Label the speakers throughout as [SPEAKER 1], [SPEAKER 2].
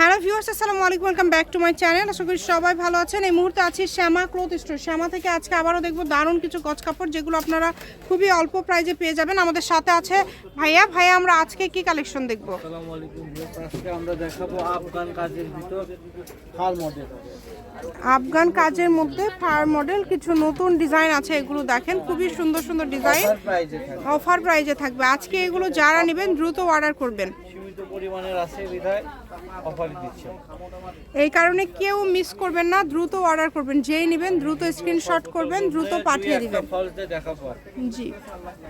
[SPEAKER 1] Hello viewers, আসসালামু আলাইকুম, welcome back to my channel. আশা করি সবাই ভালো আছেন। এই মুহূর্তে আছি শ্যামা ক্লোথ স্টোর। শ্যামা থেকে আজকে আবারও দেখব দারুণ কিছু গজ কাপড়, যেগুলো আপনারা খুবই অল্প প্রাইজে পেয়ে যাবেন। আমাদের সাথে আছে ভাইয়া। ভাইয়া, আমরা আজকে কি কালেকশন দেখব?
[SPEAKER 2] আজকে আমরা দেখাবো আফগান কাজের ভিতর হাল মডেল
[SPEAKER 1] আফগান কাজের মধ্যে ফায়ার মডেল কিছু নতুন ডিজাইন আছে এগুলো দেখেন খুবই সুন্দর সুন্দর ডিজাইন।
[SPEAKER 2] অফার প্রাইজে
[SPEAKER 1] থাকবে। আজকে এগুলো যারা নেবেন দ্রুত অর্ডার করবেন। এই কারণে কেউ মিস করবেন না দ্রুত অর্ডার করবেন। যেই নেবেন দ্রুত স্ক্রিনশট করবেন দ্রুত পাঠিয়ে দিবেন। জি।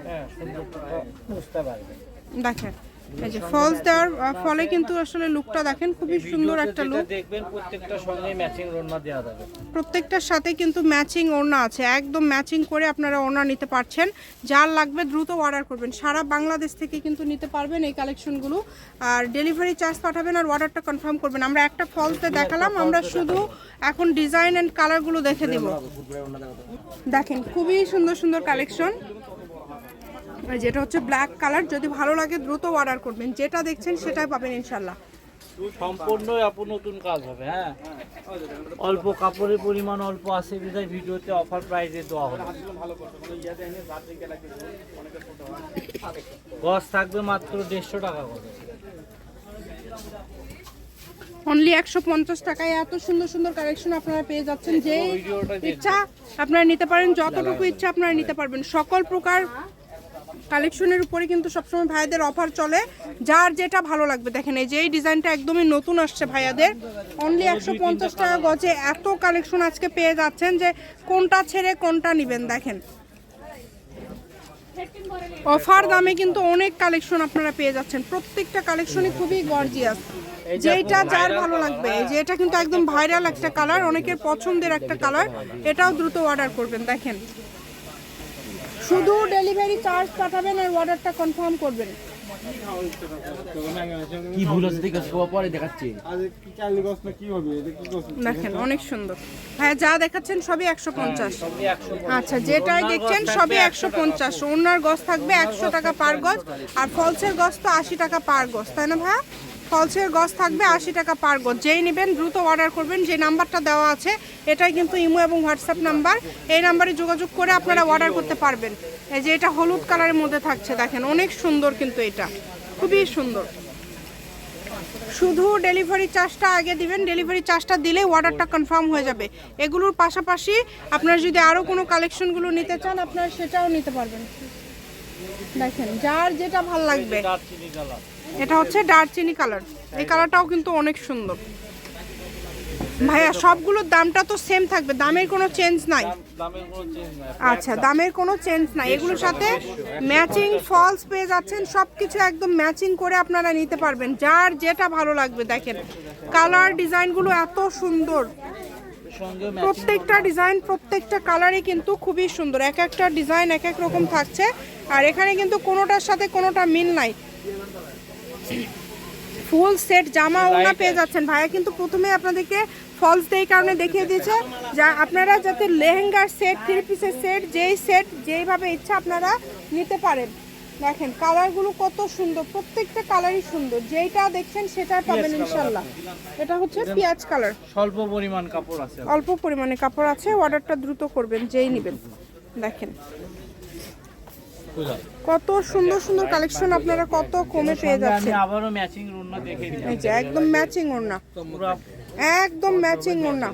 [SPEAKER 2] হ্যাঁ
[SPEAKER 1] দেখেন। এই যে ফলস দেওয়ার ফলে কিন্তু আসলে লুকটা দেখেন খুবই সুন্দর একটা লুক
[SPEAKER 2] দেখবেন প্রত্যেকটা সঙ্গে ম্যাচিং রন্না দেওয়া যাবে।
[SPEAKER 1] প্রত্যেকটার সাথে কিন্তু ম্যাচিং ওড়না আছে একদম ম্যাচিং করে আপনারা ওড়না নিতে পারছেন। যার লাগবে দ্রুত অর্ডার করবেন। সারা বাংলাদেশ থেকে কিন্তু নিতে পারবেন এই কালেকশনগুলো আর ডেলিভারি চার্জ পাঠাবেন আর অর্ডারটা কনফার্ম করবেন। আমরা একটা ফলসে দেখালাম আমরা শুধু এখন ডিজাইন অ্যান্ড কালারগুলো দেখে দেব। দেখেন খুবই সুন্দর সুন্দর কালেকশন যেটা হচ্ছে ব্ল্যাক কালার যদি ভালো লাগে দ্রুত অর্ডার করবেন। যেটা দেখছেন সেটাই পাবেন ইনশাল্লাহ
[SPEAKER 2] সম্পূর্ণ আপু নতুন কাজ হবে হ্যাঁ? অল্প কাপড়ের পরিমাণ অল্প আছে বিধায় ভিডিওতে অফার প্রাইজে দেওয়া হবে। গজ থাকবে মাত্র দেড়শো টাকা করে।
[SPEAKER 1] অনলি একশো পঞ্চাশ টাকায় এত সুন্দর সুন্দর কালেকশন আপনারা পেয়ে যাচ্ছেন। যে ইচ্ছা আপনারা নিতে পারেন যতটুকু ইচ্ছা আপনারা নিতে পারবেন। সকল প্রকার কালেকশনের উপরে কিন্তু সবসময় ভাইয়াদের অফার চলে। যার যেটা ভালো লাগবে দেখেন এই যে এই ডিজাইনটা একদমই নতুন আসছে ভাইয়াদের। অনলি একশো পঞ্চাশ টাকা গজে এত কালেকশন আজকে পেয়ে যাচ্ছেন যে কোনটা ছেড়ে কোনটা নেবেন দেখেন। অফার দামে কিন্তু অনেক কালেকশন আপনারা পেয়ে যাচ্ছেন। প্রত্যেকটা কালেকশনই খুবই গর্জিয়াস যেটা যার ভালো লাগবে এই যে এটা কিন্তু একদম ভাইরাল একটা কালার অনেকের পছন্দের একটা কালার এটাও দ্রুত অর্ডার করবেন দেখেন। শুধু ডেলিভারি চার্জ পাঠাবেন আর অর্ডারটা কনফার্ম করবেন।
[SPEAKER 3] কি ভুল হচ্ছে ঠিক আছে পরে দেখাচ্ছি।
[SPEAKER 1] দেখেন অনেক সুন্দর। হ্যাঁ যা দেখাচ্ছেন সবই একশো পঞ্চাশ। আচ্ছা যেটাই দেখছেন সবই একশো পঞ্চাশ। ওনার গজ থাকবে একশো টাকা পার গজ আর ফলসের গজ তো আশি টাকা পার গজ তাই না ভাইয়া? ফলসের গজ থাকবে আশি টাকা পার গজ। যেই নেবেন দ্রুত অর্ডার করবেন। যে নাম্বারটা দেওয়া আছে, এটাই কিন্তু ইমো এবং হোয়াটসঅ্যাপ নাম্বার। এই নাম্বারে যোগাযোগ করে আপনারা অর্ডার করতে পারবেন। এই যে এটা হলুদ কালারের মধ্যে থাকছে, দেখেন, অনেক সুন্দর কিন্তু এটা। খুবই সুন্দর। শুধু ডেলিভারি চার্জটা আগে দিবেন। ডেলিভারি চার্জটা দিলেই অর্ডারটা কনফার্ম হয়ে যাবে। এগুলোর পাশাপাশি আপনারা যদি আরও কোনো কালেকশনগুলো নিতে চান, আপনারা সেটাও নিতে পারবেন। দেখেন যার যেটা ভালো লাগবে। এটা হচ্ছে দারচিনি কালার। এই কালারটাও কিন্তু অনেক সুন্দর। ভাইয়া সবগুলোর দামটা তো সেম থাকবে দামের কোনো চেঞ্জ নাই।
[SPEAKER 2] নাই।
[SPEAKER 1] আচ্ছা দামের কোনো চেঞ্জ নাই। এগুলোর সাথে ম্যাচিং ফলস পেয়ে যাচ্ছেন সব কিছু একদম ম্যাচিং করে আপনারা নিতে পারবেন। যার যেটা ভালো লাগবে দেখেন। কালার ডিজাইনগুলো এত সুন্দর। প্রত্যেকটা ডিজাইন প্রত্যেকটা কালারই কিন্তু খুবই সুন্দর। এক একটা ডিজাইন এক এক রকম থাকছে। আর এখানে কিন্তু কোনোটার সাথে কোনোটা মিল নাই। ফুল সেট জামা ওনা পেয়ে যাচ্ছেন। ভাইয়া কিন্তু প্রথমে আপনাদেরকে ফলস এই কারণে দেখিয়ে দিয়েছে যা আপনারা যাতে লেহেঙ্গার সেট থ্রি পিসের সেট যেই সেট যেইভাবে ইচ্ছা আপনারা নিতে পারেন। দেখেন কালারগুলো কত সুন্দর প্রত্যেকটা কালারই সুন্দর। যেটা দেখছেন সেটা পাবেন ইনশাল্লাহ। এটা হচ্ছে পেঁয়াজ কালার।
[SPEAKER 2] স্বল্প পরিমাণ কাপড় আছে।
[SPEAKER 1] অল্প পরিমাণে কাপড় আছে অর্ডারটা দ্রুত করবেন যেই নেবেন। দেখেন। কত সুন্দর সুন্দর কালেকশন আপনারা কত কমে পেয়ে
[SPEAKER 2] আমি
[SPEAKER 1] যাচ্ছেন।
[SPEAKER 2] আবারও ম্যাচিং রুনা দেখে দিলাম।
[SPEAKER 1] এই যে একদম ম্যাচিং ওড়না। একদম ম্যাচিং ওড়না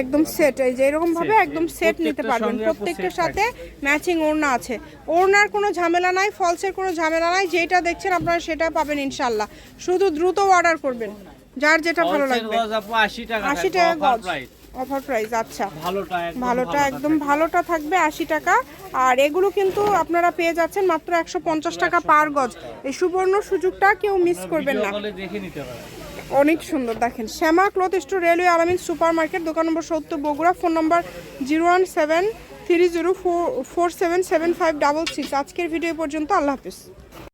[SPEAKER 1] একদম সেট এই যে এরকম ভাবে একদম সেট নিতে পারবেন। প্রত্যেকটার সাথে ম্যাচিং ওড়না আছে। ওড়নার কোনো ঝামেলা নাই ফলসের কোনো ঝামেলা নাই যেটা দেখছেন আপনারা সেটা পাবেন ইনশাল্লাহ শুধু দ্রুত অর্ডার করবেন যার যেটা ভালো লাগবে।
[SPEAKER 2] গজ আপু 80 টাকা
[SPEAKER 1] আশি টাকা গজ। অফার প্রাইস আচ্ছা।
[SPEAKER 2] ভালোটা একদম
[SPEAKER 1] ভালোটা একদম ভালোটা থাকবে আশি টাকা। আর এগুলো কিন্তু আপনারা পেয়ে যাচ্ছেন মাত্র একশো পঞ্চাশ টাকা পার গজ। এই সুবর্ণ সুযোগটা কেউ মিস করবেন না। অনেক সুন্দর দেখেন। Shyama cloth store railway Alamin super market দোকান নম্বর সত্তর Bogura. Phone number zero one seven three zero four four seven seven five double six. আজকের ভিডিও পর্যন্ত আল্লাহ হাফিজ।